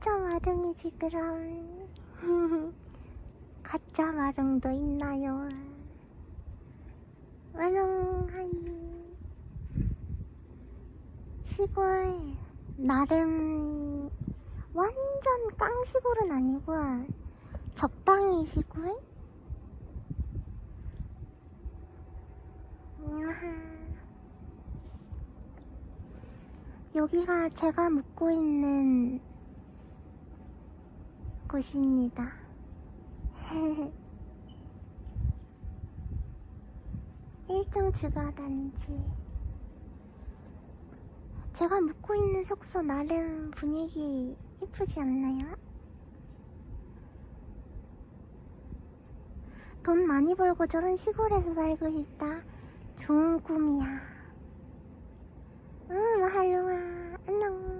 진짜 마릉이지 그럼 가짜 마릉도 있나요? 마릉하니 시골 나름 완전 깡시골은 아니고 적당히 시골? 여기가 제가 묵고 있는 곳입니다. 일정 주거단지. 제가 묵고 있는 숙소 나름 분위기 예쁘지 않나요? 돈 많이 벌고 저런 시골에서 살고 싶다. 좋은 꿈이야. 응, 마할로와, 안녕.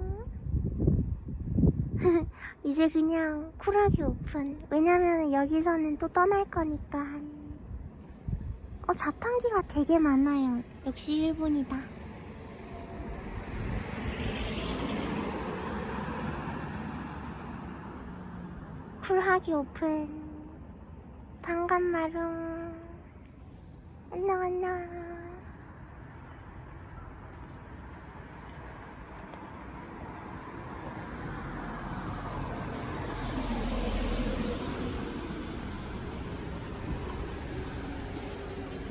이제 그냥 쿨하게 오픈. 왜냐면 여기서는 또 떠날 거니까. 어, 자판기가 되게 많아요. 역시 일본이다. 쿨하게 오픈. 반갑마루. 안녕, 안녕.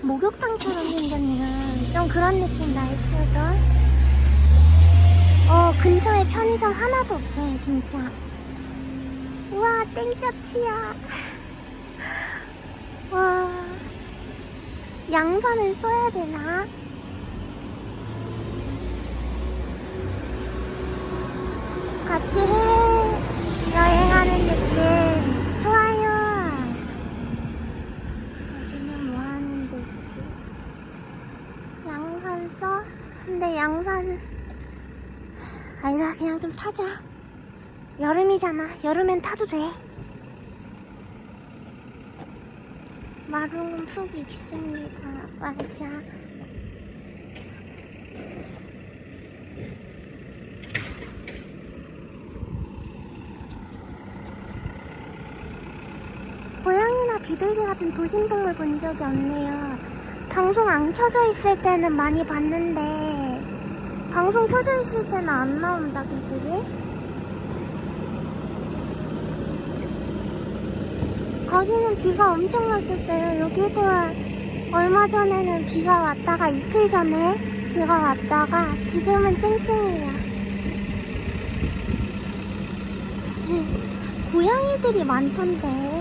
목욕탕처럼 생겼네요. 좀 그런 느낌 날씨도. 어, 근처에 편의점 하나도 없어요, 진짜. 우와, 땡볕이야. 와, 양산을 써야 되나? 같이 해외 여행하는 느낌 좋아요. 여기는 뭐 하는 데지? 양산 써? 근데 양산 아니다 그냥 좀 타자. 여름이잖아. 여름엔 타도 돼. 마rum은 푹 익습니다. 맞아 고양이나 비둘기 같은 도심동물 본 적이 없네요. 방송 안 켜져 있을 때는 많이 봤는데 방송 켜져 있을 때는 안 나온다 걔들이. 거기는 비가 엄청 왔었어요. 여기도 얼마 전에는 비가 왔다가 이틀 전에 비가 왔다가 지금은 쨍쨍해요. 고양이들이 많던데.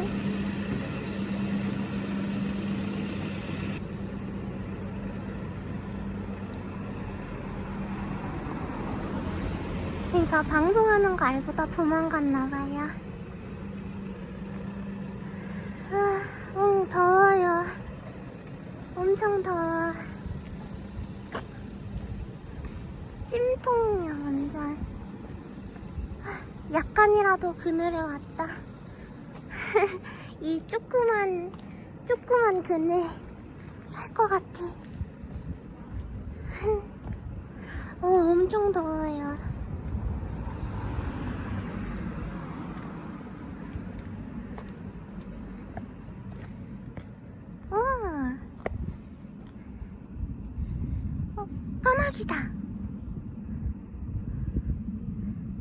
그러니까 방송하는 거 알고 다 도망갔나 봐요. 아, 응, 더워요. 엄청 더워. 찜통이야, 완전. 아, 약간이라도 그늘에 왔다. 이 조그만, 조그만 그늘 살 것 같아. 어, 엄청 더워요. 어. 어, 까마귀다.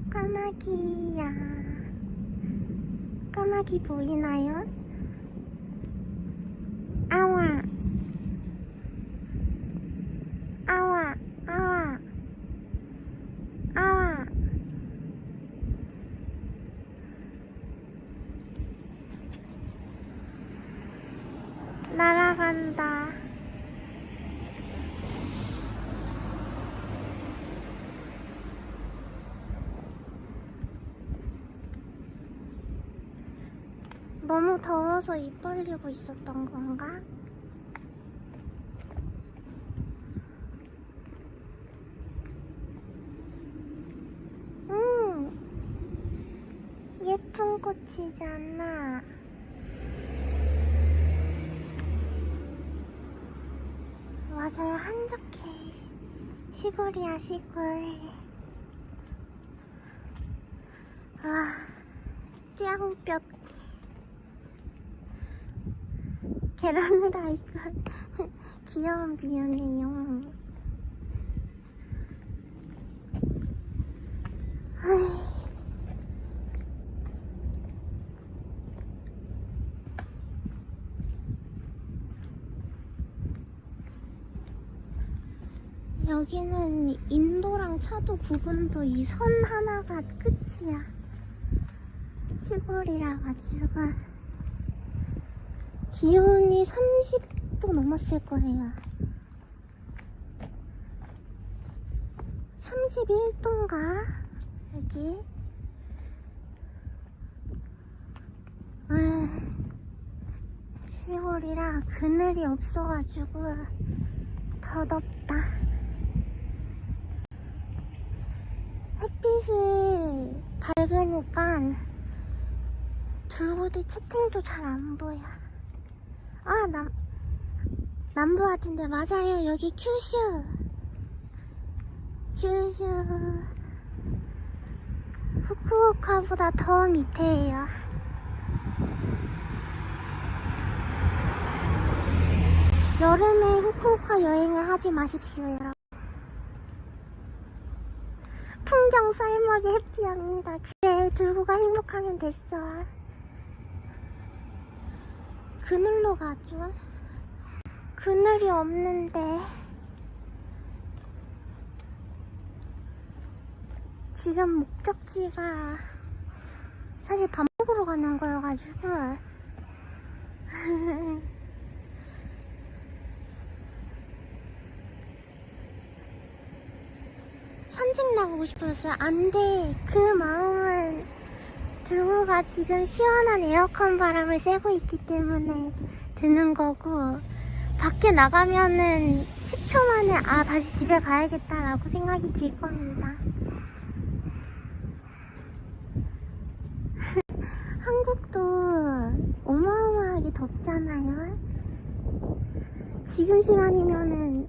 까마귀야. 보이나요? 아와. 아와, 아와. 아와. 날아간다. 더워서 입 벌리고 있었던 건가? 음, 예쁜 꽃이잖아. 맞아요, 한적해. 시골이야, 시골. 아, 짱볕. 계란 후라이가 귀여운 비유네요. 여기는 인도랑 차도 구분도 이 선 하나가 끝이야. 시골이라 가지고 기온이 30도 넘었을 거예요. 31도인가? 여기. 아, 시골이라 그늘이 없어가지고 더 덥다. 햇빛이 밝으니까 둘고도 채팅도 잘 안 보여. 아, 남, 남부 같은데 맞아요. 여기 큐슈. 큐슈. 후쿠오카보다 더 밑에예요. 여름에 후쿠오카 여행을 하지 마십시오, 여러분. 풍경 쌀먹이 해피합니다. 그래, 들고가 행복하면 됐어. 그늘로 가죠. 그늘이 없는데. 지금 목적지가 사실 밥 먹으러 가는 거여가지고. 산책 나가고 싶었어요. 안 돼. 그 마음 은 들고가 지금 시원한 에어컨 바람을 쐬고 있기 때문에 드는 거고, 밖에 나가면은 10초 만에 아, 다시 집에 가야겠다라고 생각이 들 겁니다. 한국도 어마어마하게 덥잖아요. 지금 시간이면은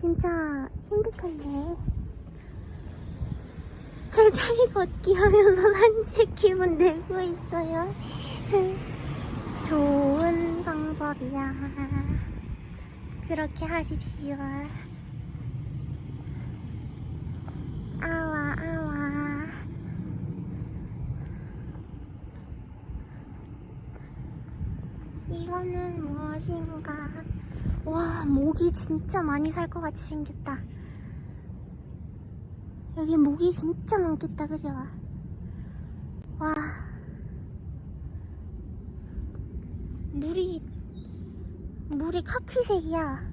진짜 힘들 텐데. 제자리 걷기 하면서 산책 기분 내고 있어요. 좋은 방법이야. 그렇게 하십시오. 아와, 아와. 이거는 무엇인가? 와, 모기 진짜 많이 살 것 같이 생겼다. 여기 모기 진짜 많겠다, 그죠? 와. 물이, 물이 카키색이야.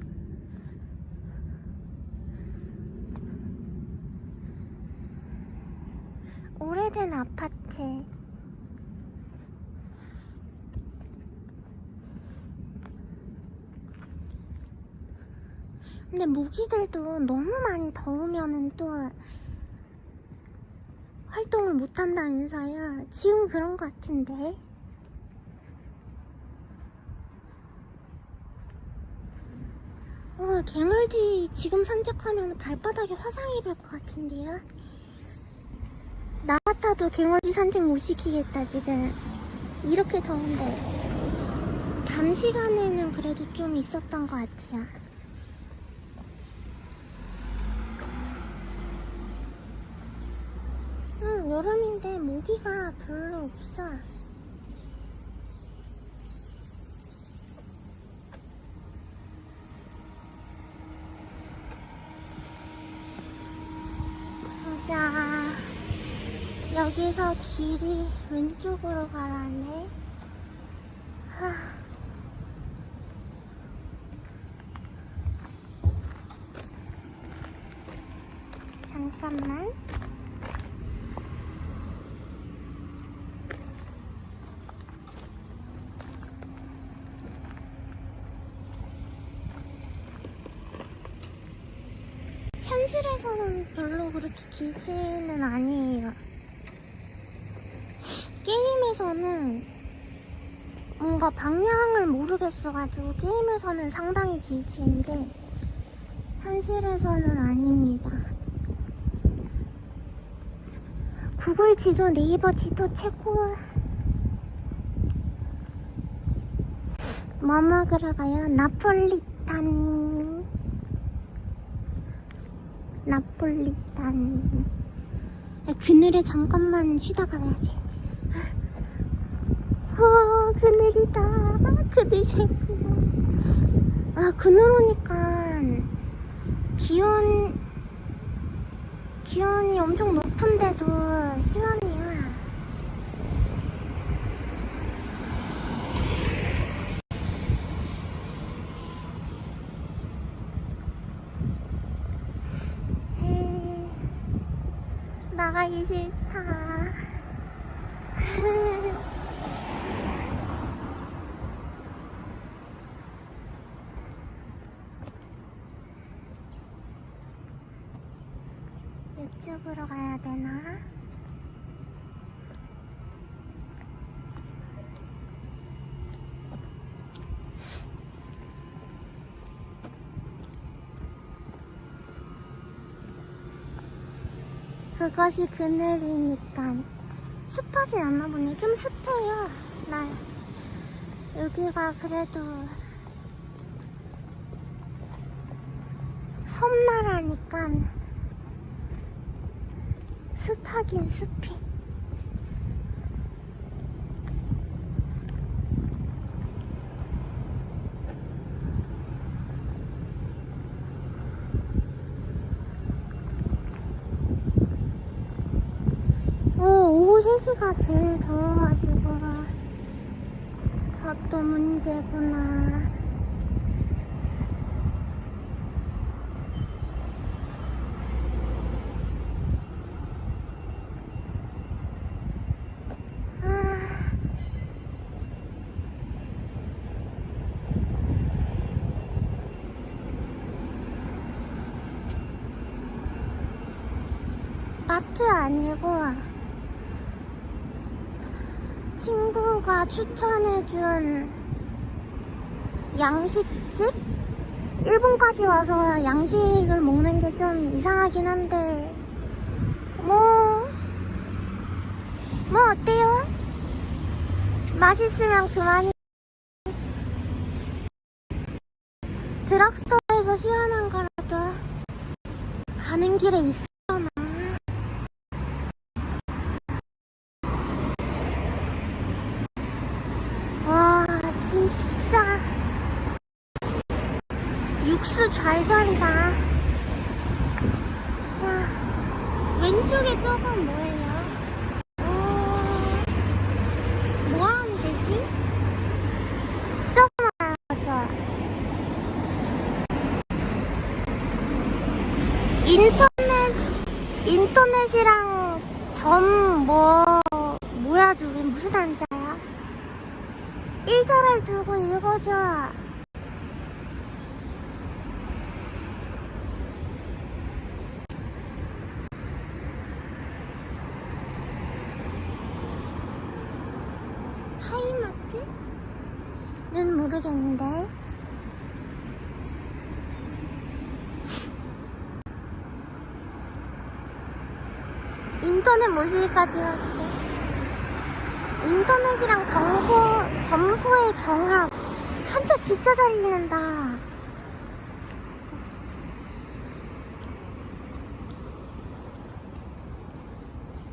오래된 아파트. 근데 모기들도 너무 많이 더우면은 또 활동을 못 한다면서요. 지금 그런 것 같은데. 어, 개멀지 지금 산책하면 발바닥에 화상 입을 것 같은데요. 나 같아도 개멀지 산책 못 시키겠다, 지금. 이렇게 더운데. 밤 시간에는 그래도 좀 있었던 것 같아요. 응, 여름인데 모기가 별로 없어. 보자. 여기서 길이 왼쪽으로 가라네. 하. 잠깐만. 현실에서는 별로 그렇게 길지는 아니에요. 게임에서는 뭔가 방향을 모르겠어가지고 게임에서는 상당히 길지인데 현실에서는 아닙니다. 구글 지도, 네이버 지도 최고. 뭐 먹으러 가요? 나폴리탄. 나폴리탄. 야, 그늘에 잠깐만 쉬다 가야지. 와, 그늘이다. 그늘 최고. 아, 그늘 오니까 기온, 기온이 엄청 높은데도 시원해요. 에이, 나가기 싫다. 이쪽으로 가야 되나? 그것이 그늘이니까 습하진 않나 보네. 좀 습해요, 날. 여기가 그래도 섬나라니까 습하긴 습해. 어, 오후 3시가 제일 더워가지고 그것도 문제구나. 아, 마트 아니고 친구가 추천해준 양식집? 일본까지 와서 양식을 먹는 게 좀 이상하긴 한데 뭐, 뭐 어때요? 맛있으면 그만이 드럭스토어에서 시원한 거라도 가는 길에 있으려나 와 진짜 육수 잘잘이다 와 왼쪽에 저건 뭐예요? 어, 뭐 하면 되지? 저거 말하죠 인터넷 인터넷이랑 점 뭐 뭐야 저게 무슨 한자야? 일자를 두고 읽어줘. 하이마트는 모르겠는데. 인터넷 모시기까지 할게. 인터넷이랑 정보, 정보의 경합. 한자 진짜 잘 읽는다.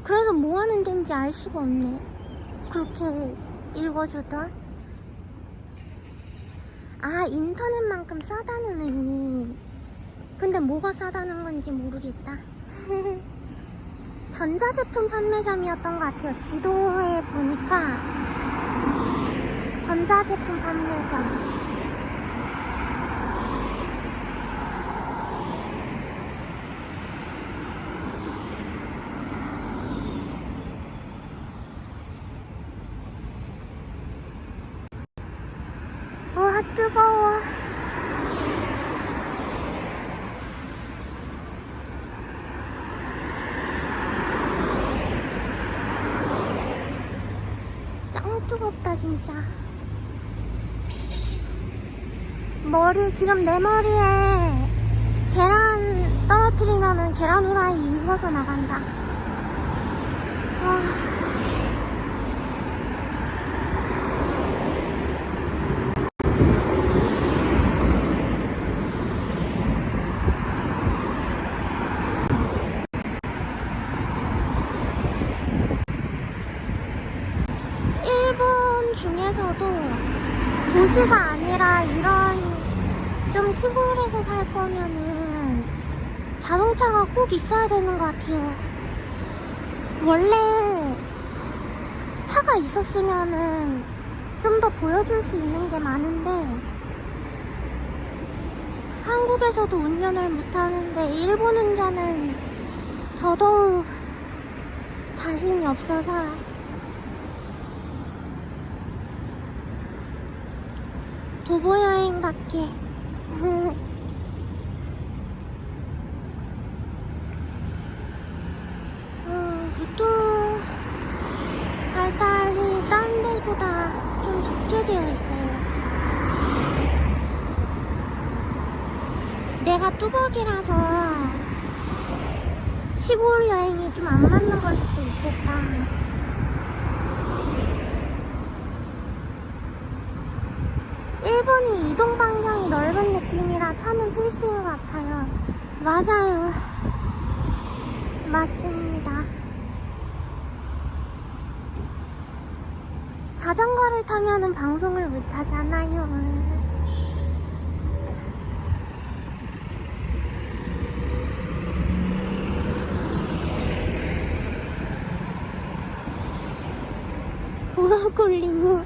그래서 뭐 하는 데인지 알 수가 없네. 그렇게 읽어주다. 아, 인터넷만큼 싸다는 의미. 근데 뭐가 싸다는 건지 모르겠다. 전자제품 판매점이었던 것 같아요. 지도에 보니까 전자제품 판매점. 와 뜨거워. 짱 뜨겁다 진짜. 머리 지금 내 머리에 계란 떨어뜨리면은 계란 후라이 익어서 나간다. 아. 일본 중에서도 도시가 아니라 이런 좀 시골에서 살 거면은 자동차가 꼭 있어야 되는 것 같아요. 원래 차가 있었으면은 좀 더 보여줄 수 있는 게 많은데 한국에서도 운전을 못하는데 일본 운전은 더더욱 자신이 없어서 도보 여행밖에 어, 보통 발달이 딴 데보다 좀 적게 되어 있어요. 내가 뚜벅이라서 시골 여행이 좀 안 맞는 걸 수도 있겠다. 일본이 이동 반경이 넓은 느낌이라 차는 필수인 것 같아요. 맞아요. 맞습니다. 자전거를 타면은 방송을 못 하잖아요. 브로콜리무.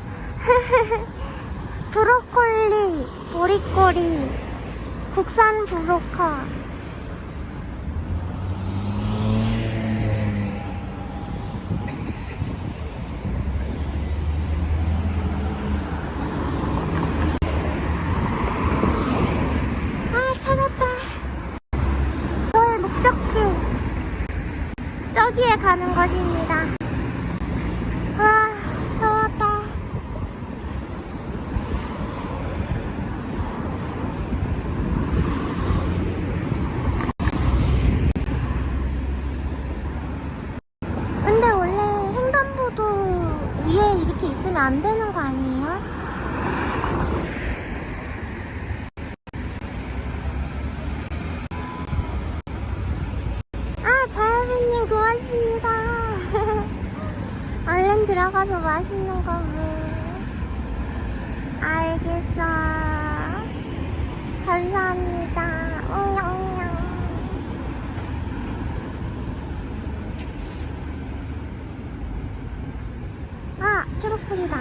브로콜리, 보리꼬리, 국산 브로커. 아, 찾았다. 저의 목적지. 저기에 가는 것입니다. 아, 더웠다. 근데 원래 횡단보도 위에 이렇게 있으면 안 되는 거 아니에요? 아, 자유빈님 고맙습니다. 얼른 들어가서 맛있는 거 뭐. 알겠어. 감사합니다. 옹냥옹냥. 아, 초록불이다.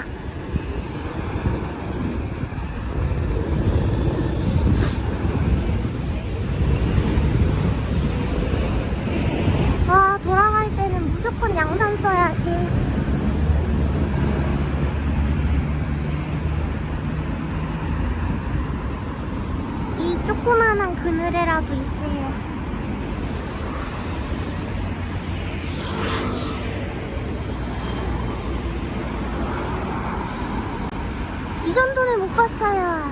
와, 돌아갈 때는 무조건 양산 써야지. 이 조그만한 그늘에라도 있어요. 이 정도는 못 봤어요.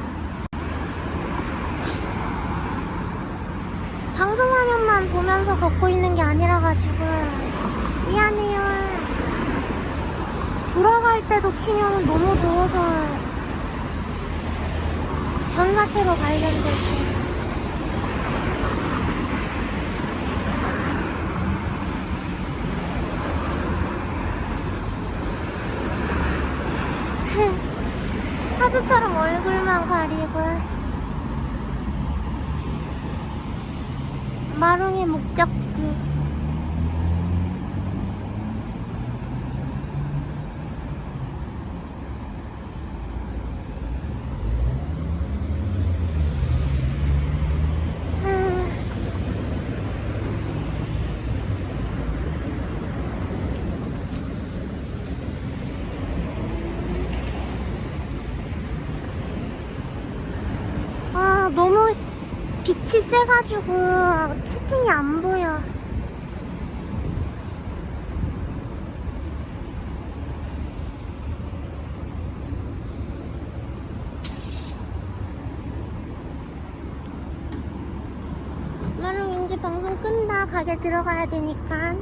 방송 화면만 보면서 걷고 있는 게 아니라 가지고 미안해요. 돌아갈 때도 키면 너무 더워서 변사체로 발견됐어. 사주처럼 얼굴만 가리고 마롱의 목적 세가지고 채팅이 안 보여. 나는 이제 방송 끝나 가게 들어가야 되니까.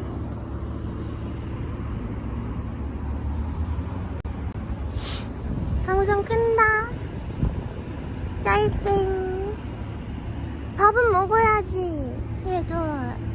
방송 끝나. ジけど